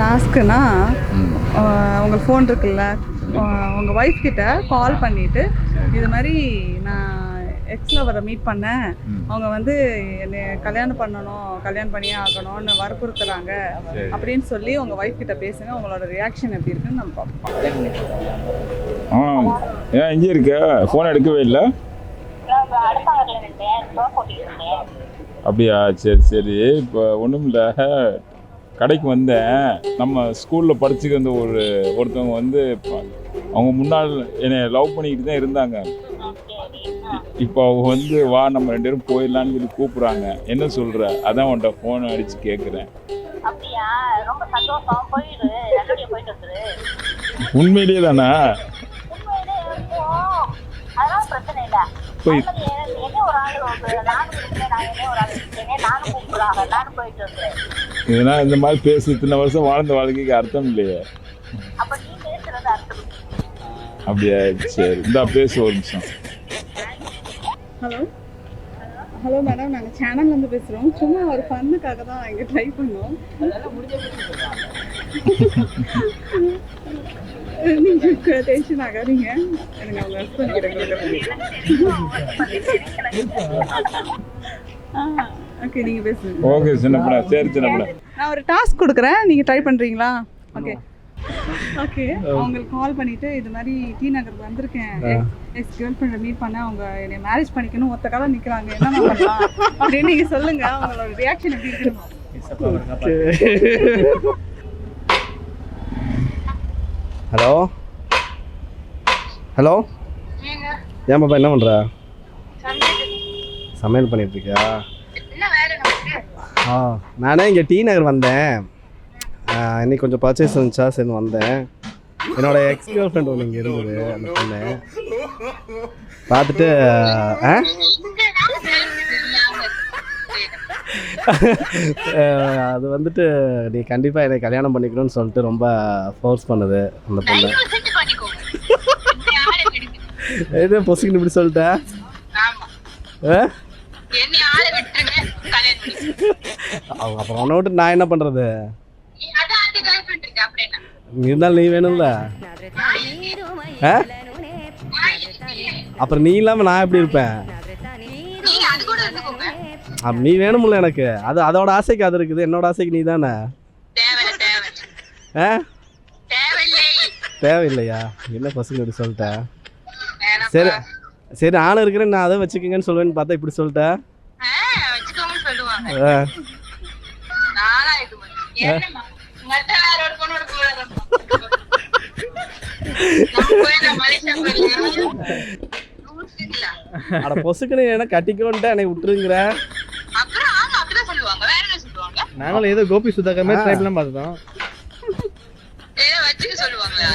டாஸ்க்குனா உங்கள் ஃபோன் இருக்குல்ல உங்கள் ஒய்ஃப் கிட்ட கால் பண்ணிவிட்டு இது மாதிரி நான் எக்ஸில் வர மீட் பண்ணேன். அவங்க வந்து என்னை கல்யாணம் பண்ணணும் கல்யாணம் பண்ணியே ஆகணும்னு வற்புறுத்துறாங்க அப்படின்னு சொல்லி உங்கள் ஒய்ஃப் கிட்ட பேசுங்க உங்களோட ரியாக்ஷன் எப்படி இருக்குன்னு நம்ம பார்ப்போம். ஆ ஏன் இங்கே இருக்க? ஃபோன் எடுக்கவே இல்லை? அப்படியா சரி சரி. இப்போ ஒன்றும் இல்லை கடைக்கு வந்தேன். நம்ம ஸ்கூலில் படிச்சுக்க வந்த ஒரு ஒருத்தவங்க வந்து அவங்க முன்னாள் என்னை லவ் பண்ணிக்கிட்டு தான் இருந்தாங்க. இப்போ அவங்க வந்து வா நம்ம ரெண்டு பேரும் போயிடலான்னு சொல்லி கூப்பிட்றாங்க. என்ன சொல்கிற அதான் உன்ட்ட ஃபோன் அடித்து கேட்குறேன் உண்மையிலேயே தானே? போய் ஒரு ஆள் நானும் நானும் போயிட்டு ஏன்னா இந்த மாதிரி பேசி இத்தனை வருஷம் வாழ்ந்த வாழ்க்கைக்கு அர்த்தம் இல்லையே. அப்ப நீ பேசுறது அர்த்தம். அப்படியா? சரி இந்த பேசு ஒரு நிமிஷம். ஹலோ ஹலோ மேடம் நாங்கள் சேனல்லேருந்து பேசுகிறோம் சும்மா ஒரு ஃபன்னுக்காக தான் இங்கே ட்ரை பண்ணோம். நீங்கள் டென்ஷன் ஆகாதீங்க. எனக்கு அவங்க ஹஸ்பண்ட் கிட்ட ஓகே நீங்கள் பேசுங்க. ஓகே சின்ன பிள்ளை சரி சின்ன பிள்ளை நான் ஒரு டாஸ்க் கொடுக்குறேன். நீங்கள் ட்ரை பண்ணுறீங்களா ஓகே ஓகே அவங்களுக்கு கால் பண்ணிட்டு இது மாதிரி டி நகர் வந்திருக்கேன். எக்ஸ் கேர்ள் ஃப்ரெண்டை மீட் பண்ண அவங்க என்னை மேரேஜ் பண்ணிக்கணும் ஒத்த காலம் நிற்கிறாங்க என்ன பண்ணலாம்? அப்படின்னு நீங்கள் சொல்லுங்க. அவங்களோட ரியாக்ஷன் எப்படி இருக்கு ஹலோ? ஹலோ? ஏன் பாப்பா என்ன பண்ணுற சமையல் பண்ணிட்டு இருக்கியா? ஆ நானே இங்கே டி நகர் வந்தேன். இன்னைக்கு கொஞ்சம் பர்ச்சேஸ் இருந்துச்சா சரி வந்தேன். என்னோட எக்ஸ் கேர்ள் ஃப்ரெண்ட் ஒன்று இங்கே இருந்தது அந்த பொண்ணு. பார்த்துட்டு ஆ? அது வந்துட்டு நீ கண்டிப்பாக என்னை கல்யாணம் பண்ணிக்கணும்னு சொல்லிட்டு ரொம்ப ஃபோர்ஸ் பண்ணுது அந்த பொண்ணு. எது பொசுக்குன்னு இப்படி சொல்லிட்டேன் ஆ? அவங்க அப்புறம் உன்னை விட்டு நான் என்ன பண்ணுறது இருந்தாலும் நீ வேணும்ல. அப்புறம் நீ இல்லாமல் நான் எப்படி இருப்பேன்? நீ வேணும்ல எனக்கு. அது அதோட ஆசைக்கு அது இருக்குது. என்னோட ஆசைக்கு நீ தானே? ஆ? தேவையில்லை தேவையில்லையா? என்ன பசங்க இப்படி சொல்லிட்டேன் சரி சரி நானும் இருக்கிறேன். நான் அதை வச்சுக்கோங்கன்னு சொல்லுவேன்னு பார்த்தா இப்படி சொல்லிட்டேன் அட பொசுக்குன்னு என்ன கட்டிக்கோன்ட்டு என்னை விட்டுருங்கிற நாங்களும் ஏதோ கோபி சுதாகர் மாதிரி ட்ரைப்லாம் சொல்லுவாங்களா?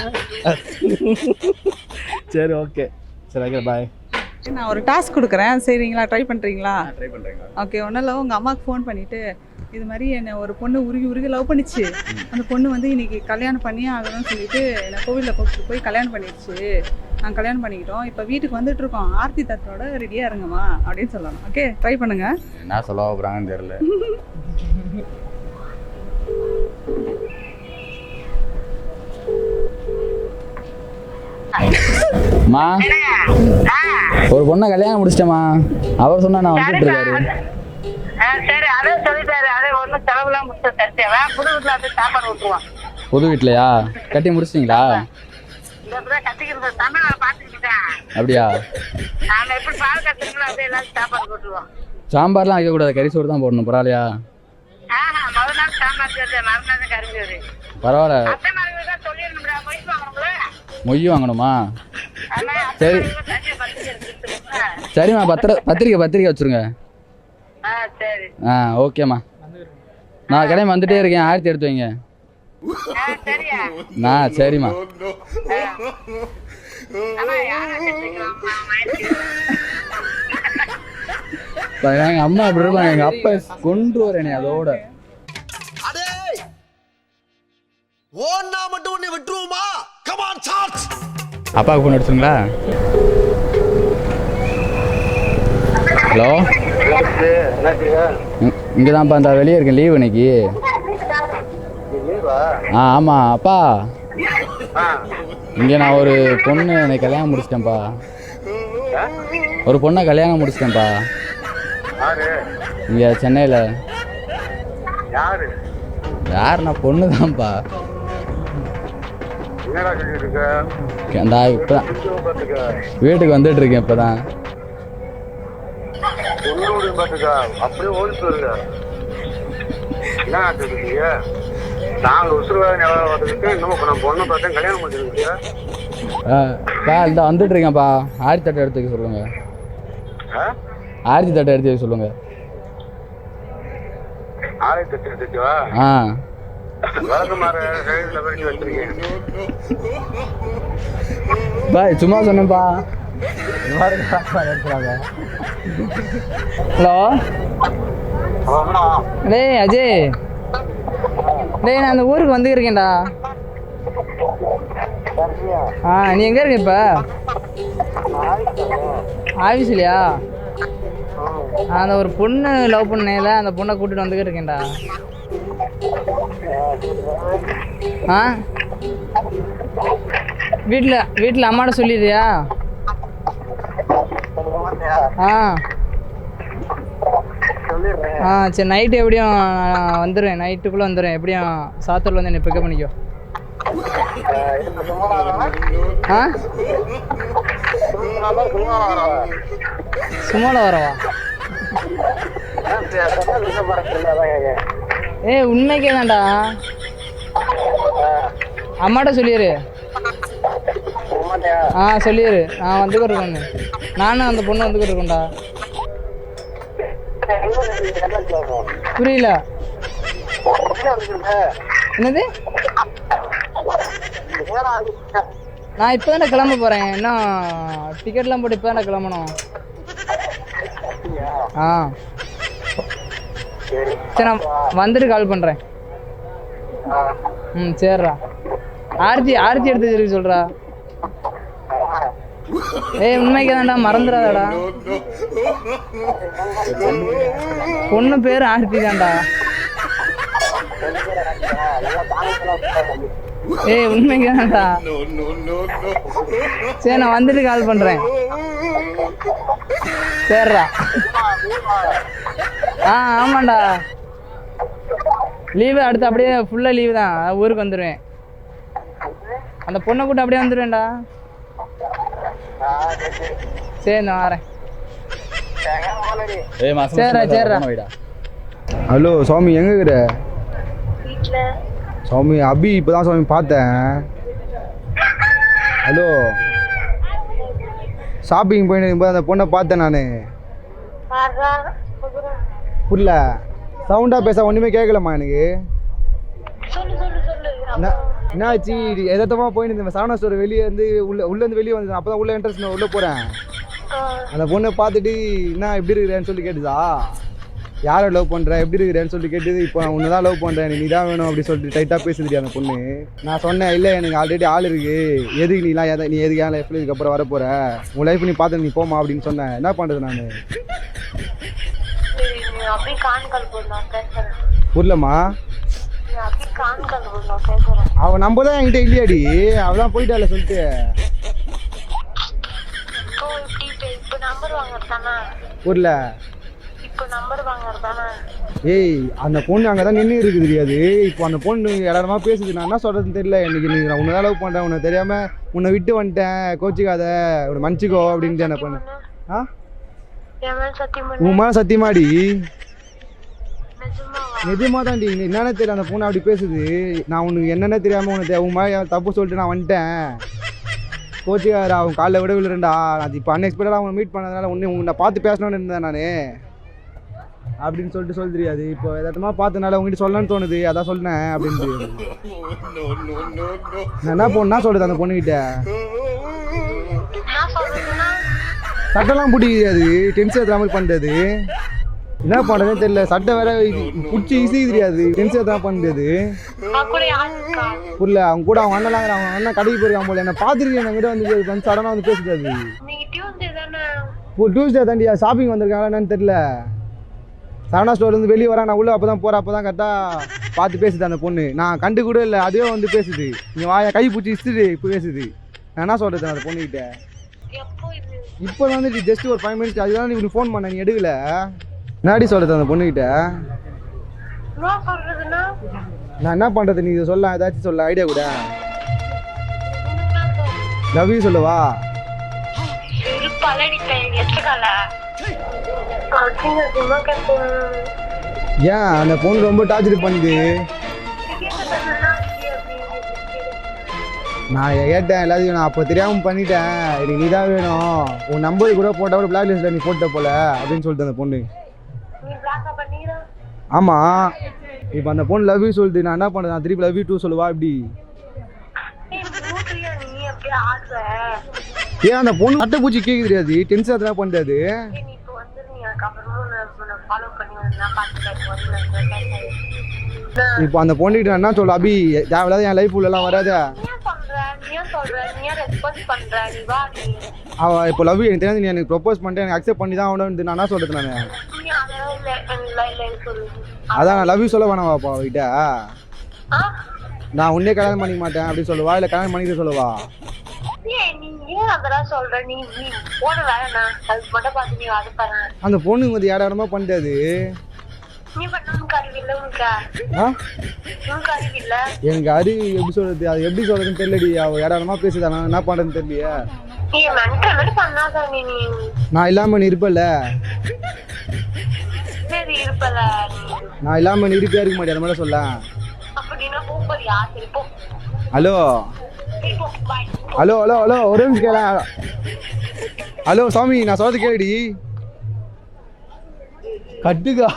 சரி ஓகே சரி ஓகே பாய் நான் ஒரு டாஸ்க் கொடுக்குறேன். சரிங்களா? ட்ரை பண்ணுறீங்களா ஓகே ஒன்றும் இல்லை. உங்கள் அம்மாவுக்கு ஃபோன் பண்ணிவிட்டு இது மாதிரி என்னை ஒரு பொண்ணு உருகி உருகி லவ் பண்ணிச்சு. அந்த பொண்ணு வந்து இன்னைக்கு கல்யாணம் பண்ணியே ஆகணும்னு சொல்லிட்டு என்னை கோவிலில் கூப்பிட்டு போய் கல்யாணம் பண்ணிடுச்சு. நாங்கள் கல்யாணம் பண்ணிக்கிட்டோம். இப்போ வீட்டுக்கு வந்துட்டு இருக்கோம். ஆர்த்தி தட்டோட ரெடியாக இருங்கம்மா அப்படின்னு சொல்லணும். ஓகே ட்ரை பண்ணுங்கள் என்ன சொல்ல போகிறாங்கன்னு தெரியல. அம்மா. ஒரு பொண்ணை கல்யாணம் முடிச்சிட்டேம்மா. அவர் சொன்னா நான் வந்துட்டு இருக்காரு புது வீட்லையா? கட்டி முடிச்சிட்டிங்களா? அப்படியா? சாம்பார்லாம் வைக்கக்கூடாது. கறி சோறு தான் போடணும். பரவாயில்லையா? பரவாயில்ல. மொய் வாங்கணுமா? சரி. சரிம்மா பத்திர பத்திரிக்கை பத்திரிக்கை வச்சுருங்க. ஆ சரி. ஆ ஓகேம்மா. நான் கிளம்பி வந்துட்டே இருக்கேன் ஆயிரத்தி எடுத்து வைங்க. ஆ சரியா? நான் சரிம்மா. கட்டிக்கலாம் எங்கள் அம்மா அப்படி இருப்பாங்க எங்கள் அப்பா கொண்டு வரேனே அதோட. அடே ஓன்னா மட்டும் உன்னை விட்டுருவோமா? கமான் சார்ஜ் அப்பாவுக்கு ஃபோன் அடிச்சுங்களா ஹலோ? இங்கே தான்ப்பா இந்த வெளியே இருக்கேன். லீவ் இன்னைக்கு. ஆ ஆமாம் அப்பா. இங்கே நான் ஒரு பொண்ணு எனக்கு கல்யாணம் முடிச்சிட்டேன்ப்பா. ஒரு பொண்ணை கல்யாணம் முடிச்சிட்டேன்ப்பா. இங்கே சென்னையில். யாரு? யாருண்ணா பொண்ணு தான்ப்பா அந்த இப்போ? வீட்டுக்கு வந்துட்டு இருக்கேன் இப்போ தான் அப்படியே ஓடி என்ன சொல்லிருக்கீங்க நாங்க உசுறுவாத நிலவரம் பார்த்துக்கிட்டு இன்னும் இப்ப நான் பொண்ணை பார்த்தேன் கல்யாணம் பண்ணிருக்கீங்க பா இந்த வந்துட்டு இருக்கேன்ப்பா ஆயிரத்தி தட்டை எடுத்து வைக்க சொல்லுங்க. ஆயிரத்தி தட்டை எடுத்து வைக்க சொல்லுங்க. ஆயிரத்தி எட்டு எடுத்துக்கவா ஆ. பாய் சும்மா சொன்னேன்ப்பா ஹலோ? டேய் அஜய். டேய் நான் அந்த ஊருக்கு வந்து இருக்கேன்டா ஆ நீ எங்கே இருக்க இப்போ? ஆஃபீஸ்லையா அந்த ஒரு பொண்ணு லவ் பண்ணேல அந்த பொண்ணை கூட்டிட்டு வந்துக்கிட்டு இருக்கேன்டா. ஆ? வீட்டில் வீட்டில் அம்மாட்ட சொல்லிடுறியா? ஆ. ஆ சரி நைட்டு எப்படியும் நான் நைட்டுக்குள்ளே வந்துடுறேன். எப்படியும் சாத்தூரில் வந்து என்னை பிக்கப் பண்ணிக்கோ. ஆ? சும்மாவில் வரவா? ஏய் உண்மைக்கே தான்டா. அம்மாட்ட சொல்லிடு ஆ சொல்லிடு நான் வந்துக்கிட்டு இருக்கேன்னு. நானும் அந்த பொண்ணு வந்துக்கிட்டு இருக்கோம்டா. புரியல. என்னது? நான் இப்போ தானே கிளம்ப போகிறேன் இன்னும் டிக்கெட்லாம் போட்டு இப்போ தானே கிளம்பணும். ஆ. சரி நான் வந்துட்டு கால் பண்ணுறேன் ம் சரிடா ஆர்த்தி ஆர்த்தி எடுத்து சொல்லி சொல்கிறா ஏய் உண்மைக்கு தான்டா மறந்துடாதடா பொண்ணு பேர் ஆர்த்தி தான்டா ஏய் உண்மைக்கு தான்டா சரி நான் வந்துட்டு கால் பண்ணுறேன் சரிடா ஆ ஆமாண்டா. லீவு அடுத்து அப்படியே ஃபுல்லாக லீவு தான். ஊருக்கு வந்துடுவேன் அந்த பொண்ணை கூட்டு அப்படியே வந்துடுவேன்டா சரி நான் வரேன். சரிடா, சரிடா. வைடா ஹலோ சுவாமி எங்க இருக்கிற? சுவாமி அபி இப்பதான் சுவாமி பார்த்தேன். ஹலோ. ஷாப்பிங் போயிட்டு அந்த பொண்ணை பார்த்தேன் நான். புரியல. சவுண்டாக பேச ஒன்றுமே கேட்கலம்மா எனக்கு. என்ன- என்னாச்சு? எதார்த்தமாக போயிட்டு இருந்தேன். சரவணா ஸ்டோர் வெளியே வந்து உள்ள உள்ளேருந்து வெளியே வந்தேன். அப்போ தான் உள்ள என்ட்ரன்ஸ் உள்ளே போகிறேன் அந்த பொண்ணை பார்த்துட்டு என்ன எப்படி இருக்கிறேன்னு சொல்லி கேட்டுதா? யாரை லவ் பண்ணுற எப்படி இருக்கிறேன்னு சொல்லி கேட்டது. இப்போ நான் உன்னை தான் லவ் பண்ணுறேன் நீ தான் வேணும். அப்படி சொல்லிட்டு டைட்டாக பேசுதுடி அந்த பொண்ணு. நான் சொன்னேன் இல்லை எனக்கு ஆல்ரெடி ஆள் இருக்கு. எதுக்கு நீலாம் எதை நீ எதுக்கு என் லைஃப்பில் இதுக்கப்புறம் வர போகிற உன் லைஃப் நீ பார்த்து நீ போமா அப்படின்னு சொன்னேன். என்ன பண்ணுறது நான்? புரியலம்மா அவன் நம்ம தான் என்கிட்ட இல்லையாடி. அவள் தான் போயிட்டால சொல்லிட்டு இப்படி இப்ப இப்ப நம்பர் வாங்குறதானா புரியல இப்ப நம்பர் வாங்குறதானா ஏய் அந்த பொண்ணு அங்கே தான் நின்று இருக்குது தெரியாது இப்போ அந்த பொண்ணு இடமா பேசுது. நான் என்ன சொல்கிறதுன்னு தெரியல. இன்னைக்கு நீ நான் உன்னை லவ் பண்ணுறேன் உன்னை தெரியாமல் உன்னை விட்டு வந்துட்டேன். கோச்சிக்காத. உன்னை மன்னிச்சிக்கோ அப்படின்ட்டு என்ன பண்ணு. ஆ? மேலே சத்தியமாடி? நிஜமாக தான்டி என்னென்ன தெரியல அந்த பொண்ணு அப்படி பேசுது. நான் உனக்கு என்னென்ன தெரியாமல் உனக்கு மேலே தப்பு சொல்லிட்டு நான் வந்துட்டேன். கோச்சிக்காரா அவன் காலைல விட விழுறேன்டா நான் இப்போ அன்எக்ஸ்பெக்டடாக அவனை மீட் பண்ணதுனால உன்னை உன்னை பார்த்து பேசணும்னு இருந்தேன் நான். அப்படின்னு சொல்லிட்டு சொல்ல தெரியாது இப்போ எதார்த்தமாக பார்த்தனால உங்ககிட்ட சொல்லணும்னு தோணுது. அதான் சொன்னேன் அப்படின்ட்டு. நான் என்ன பொண்ணு சொல்கிறது அந்த பொண்ணுகிட்ட? சட்டெல்லாம் பிடிக்குது அது ஏற்றுற மாதிரி பண்ணுறது என்ன பண்ணுறதுன்னு தெரியல சட்டை வேற பிடிச்சி ஈஸி தெரியாது டென்ஷன் ஏற்றுற பண்ணுறது புரியல அவங்க கூட அவங்க அண்ணன் அவங்க அண்ணன் கடைக்கு போயிருக்கான் போல என்ன பார்த்துருக்கு என்கிட்ட வந்து வந்து சடனாக வந்து தானே? இப்போ டியூஸ்டே தாண்டியா ஷாப்பிங் வந்திருக்காங்களா என்னன்னு தெரியல. சரவணா ஸ்டோர்லேருந்து வெளியே வரேன் நான் உள்ளே அப்போ தான் போகிறேன் அப்போ தான் கரெக்டாக பார்த்து பேசுது அந்த பொண்ணு. நான் கண்டு கூட இல்லை அதுவே வந்து பேசுது. நீ வாய கை பிடிச்சி இஸ்து இப்போ பேசுது. நான் என்ன சொல்கிறது அந்த பொண்ணுக்கிட்ட இப்போ வந்து ஜஸ்ட் ஒரு ஃபைவ் மினிட்ஸ் அதுதான் நீ ஃபோன் பண்ண நீ எடுக்கல. நாடி சொல்கிறது அந்த பொண்ணுக்கிட்ட நான் என்ன பண்ணுறது நீ இதை சொல்ல ஏதாச்சும் சொல்ல ஐடியா கூட. லவ் யூ சொல்லவா? ஏன் அந்த பொண்ணு ரொம்ப டார்ச்சர் பண்ணுது? நான் கேட்டேன் எல்லாத்தையும் நான் அப்போ தெரியாமல் பண்ணிட்டேன். எனக்கு நீ தான் வேணும். உன் நம்பர் கூட போட்டால் கூட பிளாக் லிஸ்ட்டில் நீ போட்ட போல அப்படின்னு சொல்லிட்டு அந்த பொண்ணு. ஆமாம் இப்போ அந்த பொண்ணு லவ் யூ சொல்லுது. நான் என்ன பண்ணுறது நான் திருப்பி லவ் யூ டூ சொல்லுவா இப்படி? ஏன் அந்த பொண்ணு அட்டை பூச்சி கேட்க தெரியாது டென்ஷன் அதெல்லாம் பண்ணுறது இப்போ அந்த பொண்ணுகிட்ட என்ன சொல்ல அபி தேவையில்லாத என் லைஃப் உள்ளலாம் வராத நீ ஏன் சொல்ற நீ ஏன் சொல்ற நீ ஏன் ரெஸ்பான்ஸ் பண்ற நீ வா நீ அவள் இப்போ லவ் எனக்கு தெரியாது நீ எனக்கு ப்ரொப்போஸ் பண்ணிட்டு எனக்கு அக்செப்ட் பண்ணி தான் ஆகணும்னு நான் என்ன சொல்கிறது நான்? நீ அதெல்லாம் இல்லை இல்லை இல்லைன்னு சொல்லு அதான் நான் லவ் யூ சொல்ல வேணாமாப்பா அவகிட்ட. ஆ நான் உன்னே கல்யாணம் பண்ணிக்க மாட்டேன் அப்படி சொல்லுவா இல்லை கல்யாணம் பண்ணிக்க சொல்லுவா. ஏன் நீ ஏன் அதெல்லாம் சொல்ற? நீ நீ போன வேலைண்ணா அதுக்கு மட்டும் பார்த்து நீ அது பாரு அந்த பொண்ணு வந்து ஏடாரமா பண்ணிட்டாது எனக்கு அறி எப்படி சொல்றது அது எப்படி சொல்றதுன்னு தெரியலடி. அவ ஏடாரமா பேசுதா நான் என்ன பண்றேன்னு தெரியலையே. நீ நான் இல்லாம நீ இருப்பல. நான் இல்லாம நீ இருப்பியா இருக்க மாட்டேன் அந்த மாதிரி சொல்ல ஹலோ? ஹலோ ஹலோ ஹலோ ஒரு நிமிஷம் கேள. ஹலோ சாமி நான் சொல்றது கேளுடி. கட்டுக்கா